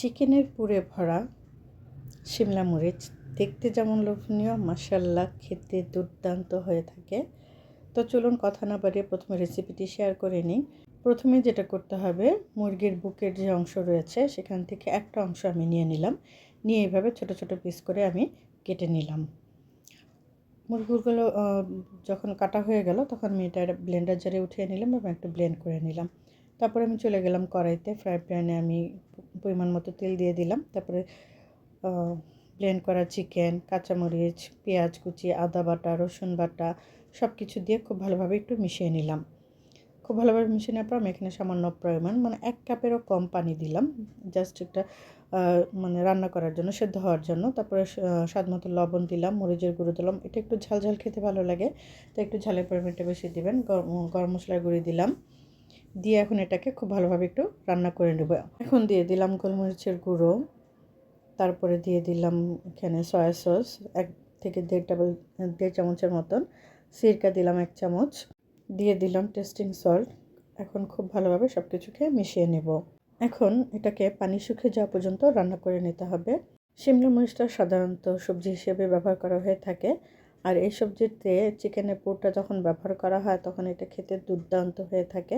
চিকেনের পুরে ভরা শিমলা মরিচ। দেখতে যেমন লোভনীয় মাসাল্লাহ খেতে দুর্দান্ত হয়ে থাকে। তো চলুন কথা না বাড়িয়ে প্রথমে রেসিপিটি শেয়ার করে নিই। প্রথমে যেটা করতে হবে, মুরগির বুকের যে অংশ রয়েছে, সেখান থেকে একটা অংশ আমি নিয়ে নিলাম। নিয়ে এইভাবে ছোট ছোট পিস করে আমি কেটে নিলাম। মুরগিগুলো যখন কাটা হয়ে গেল, তখন আমি এটা ব্লেন্ডার জারে উঠিয়ে নিলাম এবং একটু ব্লেন্ড করে নিলাম। তারপরে আমি চলে গেলাম কড়াইতে ফ্রাই প্যানে আমি পরিমাণ মতো তেল দিয়ে দিলাম। তারপরে ব্লেন্ড করা চিকেন কাঁচামরিচ, পেঁয়াজ কুচি, আদা বাটা, রসুন বাটা সব কিছু দিয়ে খুব ভালোভাবে একটু মিশিয়ে নিলাম। খুব ভালোভাবে মিশিয়ে নেওয়ার পর আমি এখানে সামান্য পরিমাণ মানে এক কাপেরও কম পানি দিলাম। জাস্ট একটা মানে রান্না করার জন্য, সেদ্ধ হওয়ার জন্য। তারপরে স্বাদ মতো লবণ দিলাম, মরিচের গুঁড়ো দিলাম। এটা একটু ঝাল ঝাল খেতে ভালো লাগে, তো একটু ঝালের পরিমাণটা বেশি দিবেন। গরম মশলার গুঁড়ি দিলাম। দিয়ে এখন এটাকে খুব ভালোভাবে একটু রান্না করে নেব। এখন দিয়ে দিলাম গোলমরিচের গুঁড়ো, তারপরে দিয়ে দিলাম এখানে সয়া সস, এক থেকে দেড় টেবিল, দেড় চামচের মতন। সিরকা দিলাম এক চামচ, দিয়ে দিলাম টেস্টিং সল্ট। এখন খুব ভালোভাবে সব কিছুকে মিশিয়ে নেব। এখন এটাকে পানি শুকিয়ে যাওয়া পর্যন্ত রান্না করে নিতে হবে। শিমলা মরিচটা সাধারণত সবজি হিসেবে ব্যবহার করা হয়ে থাকে। আর এই সবজিতে চিকেনের পুরটা যখন ব্যবহার করা হয়, তখন এটা খেতে দুর্দান্ত হয়ে থাকে।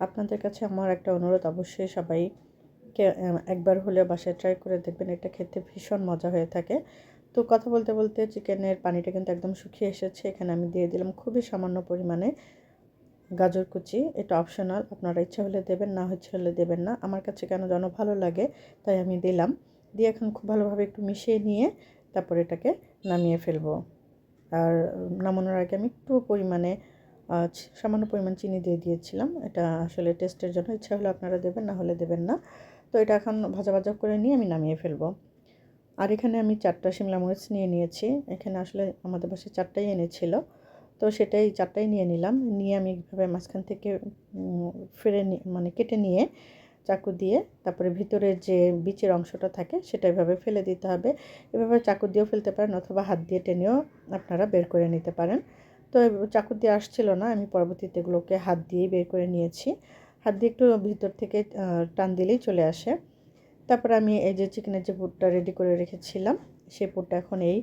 আপনাদের কাছে আমার একটা অনুরোধ, অবশ্যই সবাইকে একবার হলে বাসায় ট্রাই করে দেখবেন এটা খেতে ভীষণ মজা হয়ে থাকে। তো কথা বলতে বলতে চিকেনের পানিটা কিন্তু একদম শুকিয়ে এসেছে। এখানে আমি দিয়ে দিলাম খুবই সামান্য পরিমাণে গাজর কুচি। এটা অপশনাল আপনারা ইচ্ছা হলে দেবেন, না ইচ্ছা হলে দেবেন না। আমার কাছে কেন যেন ভালো লাগে, তাই আমি দিলাম। দিয়ে এখন খুব ভালোভাবে একটু মিশিয়ে নিয়ে তারপর এটাকে নামিয়ে ফেলব। আর নামানোর আগে আমি একটু পরিমাণে সামান্য পরিমাণ চিনি দিয়ে দিয়েছিলাম। এটা আসলে টেস্টের জন্য ইচ্ছা হলে আপনারা দেবেন, না হলে দেবেন না। তো এটা এখন ভাজা ভাজা করে নিয়ে আমি নামিয়ে ফেলব। আর এখানে আমি চারটা শিমলা মরিচ নিয়ে নিয়েছি। এখানে আসলে আমাদের বাসায় চারটাই এনেছিল। তো সেটাই চারটাই নিয়ে নিলাম। নিয়ে আমি এইভাবে মাঝখান থেকে ফিরে মানে কেটে নিয়ে চাকু দিয়ে তারপরে ভিতরে যে বিচের অংশটা থাকে সেটা এভাবে ফেলে দিতে হবে। এভাবে চাকু দিয়েও ফেলতে পারেন অথবা হাত দিয়ে টেনেও আপনারা বের করে নিতে পারেন। তো চাকু দিয়ে আসছিল না, আমি পরবর্তীতে এগুলোকে হাত দিয়েই বের করে নিয়েছি। হাত দিয়ে একটু ভিতর থেকে টান দিলেই চলে আসে। তারপর আমি এই যে চিকেনের যে পুরটা রেডি করে রেখেছিলাম সেই পুরটা এখন এই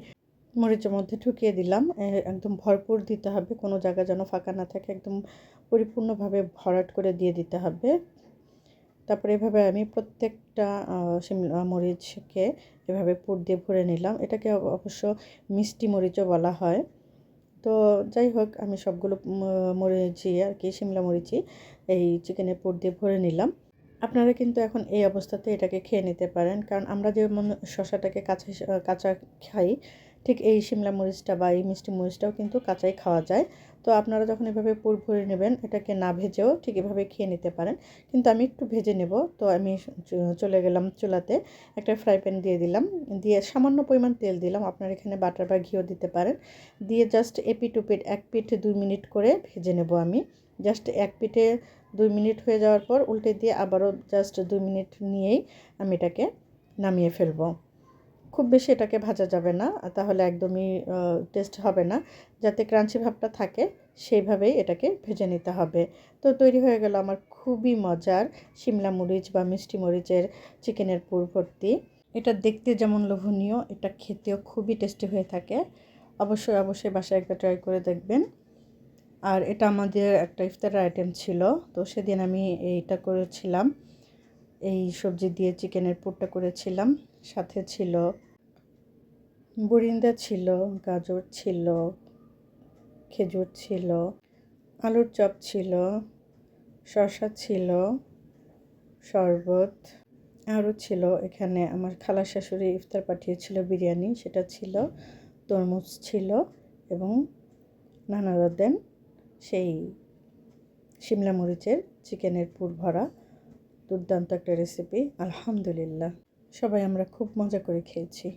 মরিচের মধ্যে ঢুকিয়ে দিলাম। একদম ভরপুর দিতে হবে, কোনো জায়গা যেন ফাঁকা না থাকে, একদম পরিপূর্ণভাবে ভরাট করে দিয়ে দিতে হবে। তারপরে এভাবে আমি প্রত্যেকটা শিমলা মরিচকে এভাবে পুর দিয়ে ভরে নিলাম। এটাকে অবশ্য মিষ্টি মরিচও বলা হয়। তো যাই হোক, আমি সবগুলো মরিচি আর কি সিমলা মরিচি, এই চিকেনের পুর দিয়ে ভরে নিলাম। আপনারা কিন্তু এখন এই অবস্থাতে এটাকে খেয়ে নিতে পারেন। কারণ আমরা যেমন শশাটাকে কাঁচা কাঁচা খাই ঠিক এই শিমলা মরিচটা বা এই মিষ্টি মরিচটাও কিন্তু কাঁচাই খাওয়া যায়। তো আপনারা যখন এভাবে পুর ভরে নেবেন, এটাকে না ভেজেও ঠিক এভাবে খেয়ে নিতে পারেন। কিন্তু আমি একটু ভেজে নেব। তো আমি চলে গেলাম চুলাতে। একটা ফ্রাই প্যান দিয়ে দিলাম। দিয়ে সামান্য পরিমাণ তেল দিলাম। আপনার এখানে বাটার বা ঘিও দিতে পারেন। দিয়ে জাস্ট এপিট উপিট এক পিঠ দুই মিনিট করে ভেজে নেব আমি। জাস্ট এক পিঠে দুই মিনিট হয়ে যাওয়ার পর উল্টে দিয়ে আবারও জাস্ট দুই মিনিট নিয়েই আমি এটাকে নামিয়ে ফেলব। খুব বেশি এটাকে ভাজা যাবে না, তাহলে একদমই টেস্ট হবে না। যাতে ক্রাঞ্চি ভাবটা থাকে, সেইভাবেই এটাকে ভেজে নিতে হবে। তো তৈরি হয়ে গেল আমার খুবই মজার শিমলা মরিচ বা মিষ্টি মরিচের চিকেনের পুর ভর্তি। এটা দেখতে যেমন লোভনীয়, এটা খেতেও খুবই টেস্টি হয়ে থাকে। অবশ্যই অবশ্যই বাসায় একবার ট্রাই করে দেখবেন। আর এটা আমাদের একটা ইফতারের আইটেম ছিল, তো সেদিন আমি এইটা করেছিলাম। এই সবজি দিয়ে চিকেনের পুরটা করেছিলাম। সাথে ছিল বরিন্দা ছিল, গাজর ছিল, খেজুর ছিল, আলুর চপ ছিল, শসা ছিল, শরবত আরও ছিল। এখানে আমার খালা শাশুড়ি ইফতার পাঠিয়েছিল বিরিয়ানি, সেটা ছিল, তরমুজ ছিল এবং নানা রদেন সেই শিমলা মরিচের চিকেনের পুর ভরা দুর্দান্ত একটা রেসিপি আলহামদুলিল্লাহ। সবাই আমরা খুব মজা করে খেয়েছি।